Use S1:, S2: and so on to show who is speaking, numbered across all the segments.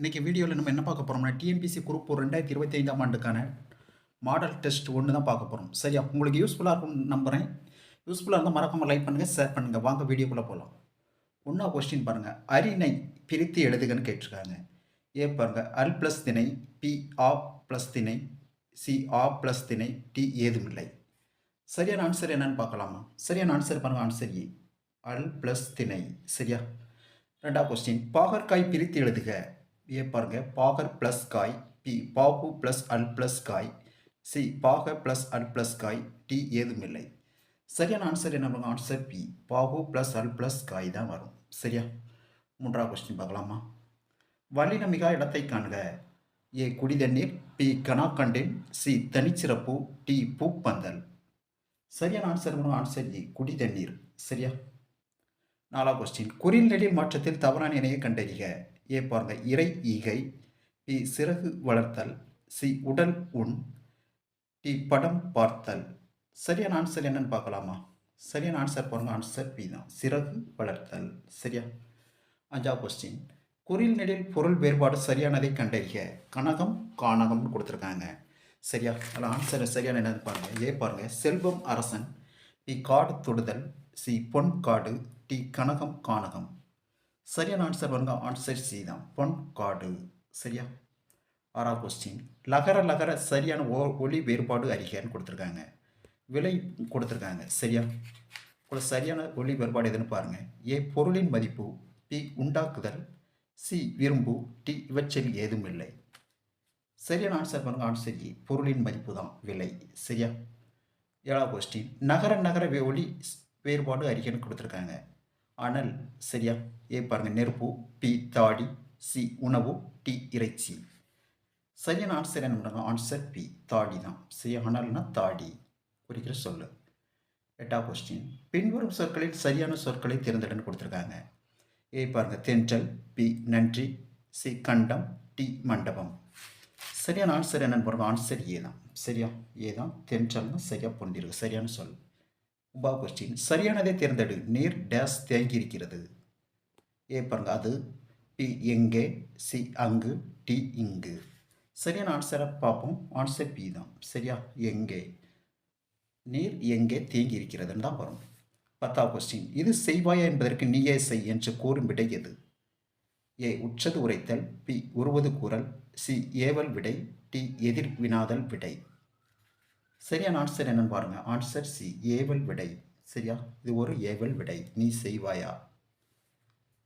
S1: இன்றைக்கி வீடியோவில் நம்ம என்ன பார்க்க போகிறோம்னா டிஎன்பிசி குரூப் ஒரு ரெண்டாயிரத்தி இருபத்தி ஐந்தாம் ஆண்டுக்கான மாடல் டெஸ்ட் ஒன்று தான் பார்க்க போகிறோம் சரியா? உங்களுக்கு யூஸ்ஃபுல்லாக இருக்கும்னு நம்புகிறேன் யூஸ்ஃபுல்லாக இருந்தால் மறக்காமல் லைக் பண்ணுங்கள் ஷேர் பண்ணுங்கள் வாங்க வீடியோக்குள்ளே போகலாம் ஒன்றா கொஸ்டின் பாருங்கள் அரிணை பிரித்து எழுதுகன்னு கேட்டிருக்காங்க. ஏ பாருங்கள் அல் ப்ளஸ் திணை பி ஆ ப்ளஸ் திணை சி ஆ ப்ளஸ் திணை டி ஏதுமில்லை சரியான ஆன்சர் என்னன்னு பார்க்கலாமா? சரியான ஆன்சர் பாருங்கள் ஆன்சர் ஏ அல் ப்ளஸ் திணை. சரியா? ரெண்டாவது கொஸ்டின் பாகற்காய் பிரித்து எழுதுக. ஏ பாருங்க பாகர் ப்ளஸ் காய் பி பாகு ப்ளஸ் அல் ப்ளஸ் காய் சி பாக ப்ளஸ் அல் ப்ளஸ் காய் டி ஏதுமில்லை சரியான ஆன்சர் என்ன பண்ணுங்க ஆன்சர் பி பாகு ப்ளஸ் அல் ப்ளஸ் காய் தான் வரும். சரியா? மூன்றாவது கொஸ்டின் பார்க்கலாமா? வல்லினமிகா இடத்தை காண்க. ஏ குடிதண்ணீர் பி கனாக்கண்டின் சி தனிச்சிறப்பு டி பூப்பந்தல். சரியான ஆன்சர் பண்ணுங்க ஆன்சர் ஏ குடிதண்ணீர். சரியா? நாலாம் கொஸ்டின் குறில் நெடில் மாற்றத்தில் தவறான இணையை கண்டறிக. ஏ பாருங்க. இறை ஈகை பி சிறகு வளர்த்தல் சி உடல் உண் டி படம் பார்த்தல். சரியான ஆன்சர் என்னன்னு பார்க்கலாமா? சரியான ஆன்சர் பாருங்கள் ஆன்சர் பி தான். சிறகு வளர்த்தல். சரியா? அஞ்சா கொஸ்டின் குறில் நெடில் பொருள் வேறுபாடு சரியானதை கண்டறிக. கனகம் கானகம்னு கொடுத்துருக்காங்க. சரியா? அதில் ஆன்சர் சரியான என்னன்னு பாருங்கள் ஏ பாருங்கள் செல்வம் அரசன் பி காடு தொடுதல் சி பொன் காடு டி கனகம் கானகம். சரியான ஆன்சர் பாருங்க ஆன்சர் சி தான் பொன் காடு. சரியா? ஆறாவது கொஸ்டின் லகர லகர சரியான ஓ ஒளி வேறுபாடு அறிகைன்னு கொடுத்துருக்காங்க. விலை கொடுத்துருக்காங்க. சரியா? கூட சரியான ஒளி வேறுபாடு எதுன்னு பாருங்கள் ஏ பொருளின் மதிப்பு பி உண்டாக்குதல் சி விரும்பு டி இவற்றில் ஏதும் இல்லை. சரியான ஆன்சர் பாருங்க ஆன்சர் ஏ பொருளின் மதிப்பு தான் விலை. சரியா? ஏழாவது கொஸ்டின் நகர நகர வே- ஒளி வேறுபாடு அறிக்கைன்னு கொடுத்துருக்காங்க. அனல் சரியா? ஏ பாருங்கள் நெருப்பு பி தாடி சி உணவு டி இறைச்சி. சரியான ஆன்சர் என்ன பண்ணுறாங்க ஆன்சர் பி தாடி தான். சரியா? அனல்னா தாடி. குறிக்கிற சொல்லு. எட்டாவது கொஸ்டின் பின்வரும் சொற்களில் சரியான சொற்களை தேர்ந்தெடுன்னு கொடுத்துருக்காங்க. ஏ பாருங்கள் தென்றல் பி நன்றி சி கண்டம் டி மண்டபம். சரியான ஆன்சர் என்னன்னு பாருங்கள் ஆன்சர் ஏ தான். சரியா? ஏ தான். தென்றல்னு சரியாக பொண்டிருக்கு சரியான சொல். உபா கொஸ்டின் சரியானதை தேர்ந்தெடு. நீர் டேஸ் தேங்கி இருக்கிறது ஏ பாருங்க அது பி எங்கே சி அங்கு டி இங்கு. சரியான ஆன்சரை பார்ப்போம். ஆன்சர் பி தான். சரியா? எங்கே? நீர் எங்கே தேங்கி இருக்கிறதுன்னு தான் வரும். பத்தாவது கொஸ்டின் இது செய்வாயா என்பதற்கு நீயே செய் என்று கூறும் விடை எது? ஏ உற்றது உரைத்தல். பி உருவது கூறல். சி ஏவல் விடை. டி எதிர் வினாதல் விடை. சரியான ஆன்சர் என்னன்னு பாருங்கள் ஆன்சர் சி ஏவல் விடை. சரியா? இது ஒரு ஏவல் விடை. நீ செய்வாயா?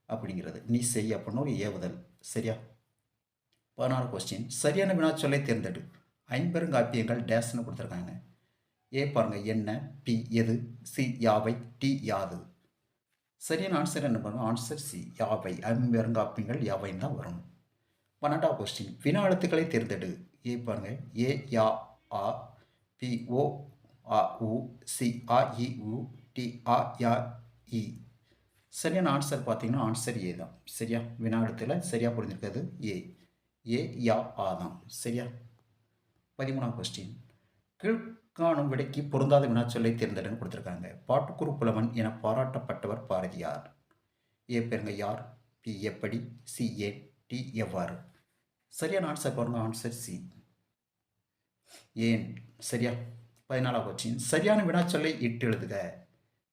S1: அப்படிங்கிறது. நீ செய் அப்படின்னு ஒரு ஏவுதல். சரியா? பதினாறு கொஸ்டின் சரியான வினாச்சொல்லை தேர்ந்தெடு. ஐம்பெருங்காப்பியங்கள் டேஸ்னு கொடுத்துருக்காங்க. ஏ பாருங்கள் என்ன? பி எது? சி யாவை? டி யாது. சரியான ஆன்சர் என்ன பண்ணுவோம் ஆன்சர் சி யாவை? ஐம்பெருங்காப்பியங்கள் யாவைன்னு தான் வரும். பன்னெண்டாவது கொஸ்டின் வினா எழுத்துக்களை தேர்ந்தெடு. ஏ பாருங்கள் ஏ யா ஆ பி ஓ ஆ உ சி ஆ இ உ டி ஆ யா இ சரியான ஆன்சர் பார்த்தீங்கன்னா ஆன்சர் ஏ தான். சரியா? வினா சரியாக புரிஞ்சிருக்கிறது ஏ ஏ யா ஆ தான். சரியா? பதிமூணாம் கொஸ்டின் கீழ்காணும் விடைக்கு பொருந்தாத வினாச்சொல்லை தேர்ந்தெடுங்க கொடுத்துருக்காங்க. பாட்டுக்குறு புலவன் என பாராட்டப்பட்டவர் பாரதியார் ஏ பேருங்க யார்? பி எப்படி? சி ஏ டி எவ்வாறு? சரியான ஆன்சர் பாருங்கள் ஆன்சர் சி ஏன்? சரியா? பதினாலாம் கொஸ்டின் சரியான வினாச்சொல்லை இட்டு எழுதுக.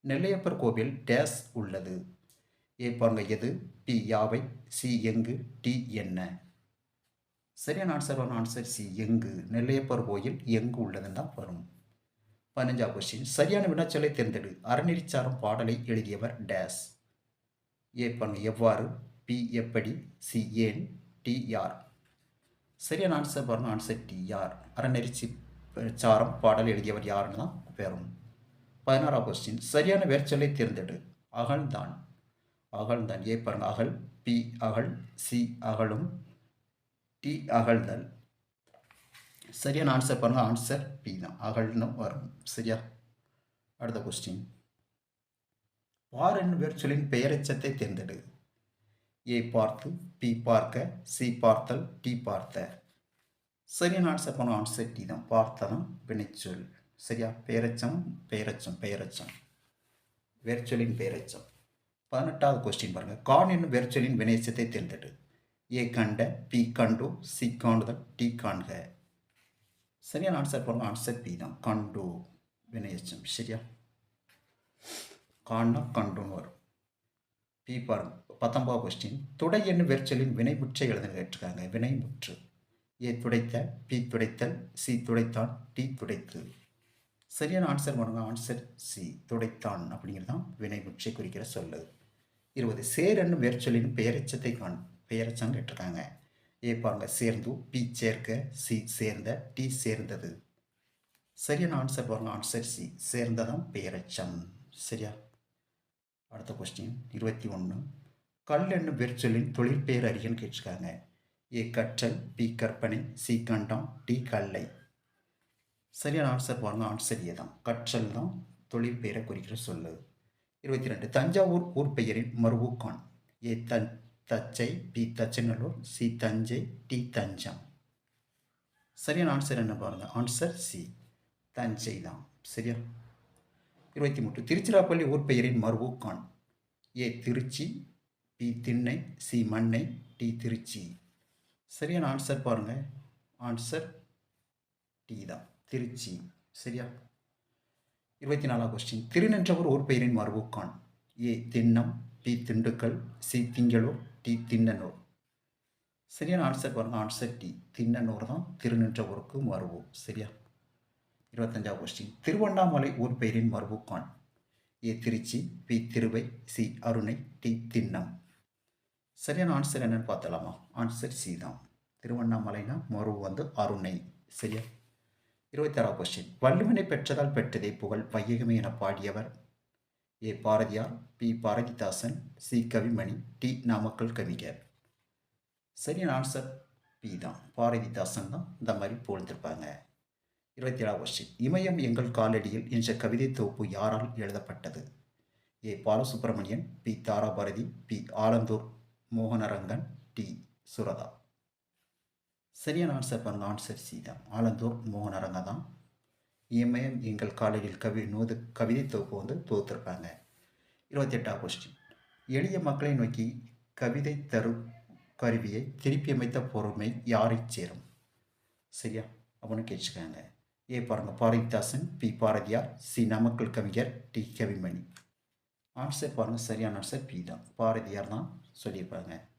S1: நெல்லையப்பர் கோவில் டேஸ் உள்ளது. ஏ பாருங்க எது? பி யாவை? சி எங்கு? டி என்ன? சரியான ஆன்சர் வரும். ஆன்சர் சி எங்கு? நெல்லையப்பர் கோயில் எங்கு உள்ளதுன்னு தான் வரும். பதினஞ்சாவது கொஸ்டின் சரியான வினாச்சொல்லை தேர்ந்தெடு. அறநெறிச்சாரம் பாடலை எழுதியவர் டேஸ். ஏ பாருங்க எவ்வாறு? பி எப்படி? சி ஏன்? டி யார்? சரியான ஆன்சர் பாருங்க ஆன்சர் டிஆர் அறநெறிச்சி சாரம் பாடல் எழுதியவர் யாருன்னு தான் பெறும் பதினாறாம் கொஸ்டின் சரியான வேர்ச்சொல்லை தேர்ந்தெடு. அகழ்தான் அகழ்தான் ஏ பாருங்க அகல். பி அகல் சி அகலும். டி அகழ்தல் சரியான ஆன்சர் பாருங்க ஆன்சர் பி தான். அகழ்னு வரும். சரியா? அடுத்த கொஸ்டின் பார் என்னும் வேர்ச்சொல்லின் பெயரெச்சத்தை தேர்ந்தெடு. ஏ பார்த்து பி பார்க்க சி பார்த்தல் டி பார்த்த சரியான ஆன்சர் பண்ண ஆன்சர் டி தான். பார்த்ததான் வினைச்சொல். சரியா? பேரச்சம் பேரச்சம் பேரச்சம். வேர்ச்சொல்லின் பேரச்சம். பதினெட்டாவது கொஸ்டின் பாருங்க. கான் என்னும் வேர்ச்சொல்லின் வினைச்சத்தை தேர்ந்தெடு. ஏ கண்ட பி கண்டு சி காண்டுதல் டி காண்க. சரியான ஆன்சர் பண்ண ஆன்சர் பி தான். கண்டு வினையச்சம் சரியா? காணா கண்டுன்னு வரும். பி பாருங்க. பத்தொன்பதாவது கொஸ்டின் துடை என்னும் வெற்சொல்லின் வினைமுற்றை எழுதுங்க கேட்டிருக்காங்க. வினைமுற்று ஏ துடைத்த பி துடைத்தல் சி துடைத்தான் டி துடைத்து சரியான ஆன்சர் பண்ணுங்க ஆன்சர் சி துடைத்தான் அப்படிங்கிறது தான் வினைமுற்றை குறிக்கிற சொல்லு. இருபது சேர் என்னும் பெயரச்சத்தை காண் பெயரச்சம் கேட்டிருக்காங்க. ஏ பாருங்க சேர்ந்து பி சேர்க்க சி சேர்ந்த டி சேர்ந்தது. சரியான ஆன்சர் பாருங்க. ஆன்சர் சி சேர்ந்ததான் பெயரச்சம். சரியா? அடுத்த கொஸ்டின் இருபத்தி ஒன்று கல் என்னும் வெற்சொல்லின் தொழிற்பெயர் அறியன்னு கேட்டிருக்காங்க ஏ கற்றல் பி கற்பனை சி கண்டம் டி கல்லை. சரியான ஆன்சர் பாருங்கள் ஆன்சர் ஏ தான். கற்றல் தான் தொழிற்பெயரை குறிக்கிற சொல்லு. இருபத்தி ரெண்டு தஞ்சாவூர் ஊர் பெயரின் மருவுக்கான் ஏ தன் தச்சை B Thachanallur C Thanjai D தஞ்சம். சரியான ஆன்சர் என்ன பாருங்கள் ஆன்சர் சி. தஞ்சை தான். சரியா? இருபத்தி மூன்று திருச்சிராப்பள்ளி ஊர் பெயரின் மருவுக்கான் ஏ திருச்சி பி திண்ணை சி மண்ணை டி திருச்சி. சரியான ஆன்சர் பாருங்கள் ஆன்சர் டி தான் திருச்சி. சரியா? இருபத்தி நாலாம் கொஸ்டின் திருநின்றவர் ஊர் பெயரின் மரபுக்கான். ஏ திண்ணம் B Dindigul C Thingalur D Thinnanur. சரியான ஆன்சர் பாருங்கள் ஆன்சர் டி திண்ணனூர் தான் திருநின்றவருக்கு மரபு. சரியா? இருபத்தஞ்சாவது கொஸ்டின் திருவண்ணாமலை ஊர் பெயரின் மரபுக்கான். A Tiruchi B Tiruvai C Arunai D திண்ணம். சரியான ஆன்சர் என்னன்னு பார்த்தலாமா ஆன்சர் சி தான். திருவண்ணாமலைனா மறு வந்து அருணை. சரியா? இருபத்தாறாவது கொஸ்டின் வள்ளுவனை பெற்றதால் பெற்றதே புகழ். வையகமே என பாடியவர் A Bharathiyar B Bharathidasan C Kavimani D Namakkal கவிஞர். சரியான ஆன்சர் பி தான். பாரதிதாசன் தான் இந்த மாதிரி புகழ்ந்திருப்பாங்க. இருபத்தி கொஸ்டின் இமயம் எங்கள் காலடியில் என்ற கவிதை தொகுப்பு யாரால் எழுதப்பட்டது? A Balasubramanian B Tharabharathi B Alandur Mohanarangan D. Suratha. சரியான ஆன்சர் பாருங்க ஆன்சர் சி தான். ஆலந்தூர் மோகனரங்க தான். இமயம் எங்கள் காலேஜில் கவி நூது கவிதை தொகுப்பு வந்து தொகுத்திருப்பாங்க. இருபத்தி எட்டாம் கொஸ்டின் எளிய மக்களை நோக்கி கவிதை தரும் கருவியை திருப்பி அமைத்த பொறுமை யாரை சேரும்? சரியா? அப்படின்னு கேட்டுக்காங்க ஏ பாருங்கள் பாரதிதாசன் பி. பாரதியார் சி. நாமக்கல் கவிஞர் டி. கவிமணி. ஆன்சர் பாருங்கள் சரியான ஆன்சர் பி தான். பாரதியார் தான். சொல்லியிருப்பாங்க.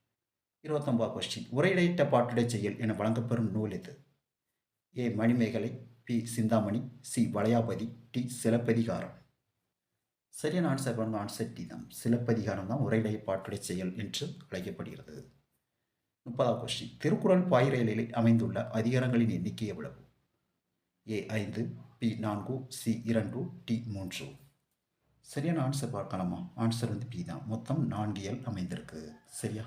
S1: இருபத்தொம்பது கொஸ்டின் உரையிடையிட்ட பாட்டுடை செயல் என வழங்கப்பெறும் நூல் இது A. Manimekalai B. Chintamani C. Valayapathi D. Silappathikaram. சரியான ஆன்சர் பாருங்க ஆன்சர் டி தான். சிலப்பதிகாரம் தான் உரையிடைய பாட்டுடை செயல் என்று அழைக்கப்படுகிறது. முப்பதாவது கொஸ்டின் திருக்குறள் பாயிரலில் அமைந்துள்ள அதிகாரங்களின் எண்ணிக்கை எவ்வளவு? ஏ. ஐந்து பி. நான்கு சி. இரண்டு டி. மூன்று. சரியான ஆன்சர் பார்க்கலாமா? ஆன்சர் வந்து பி தான். மொத்தம் நான்கு எல் அமைந்திருக்கு. சரியா?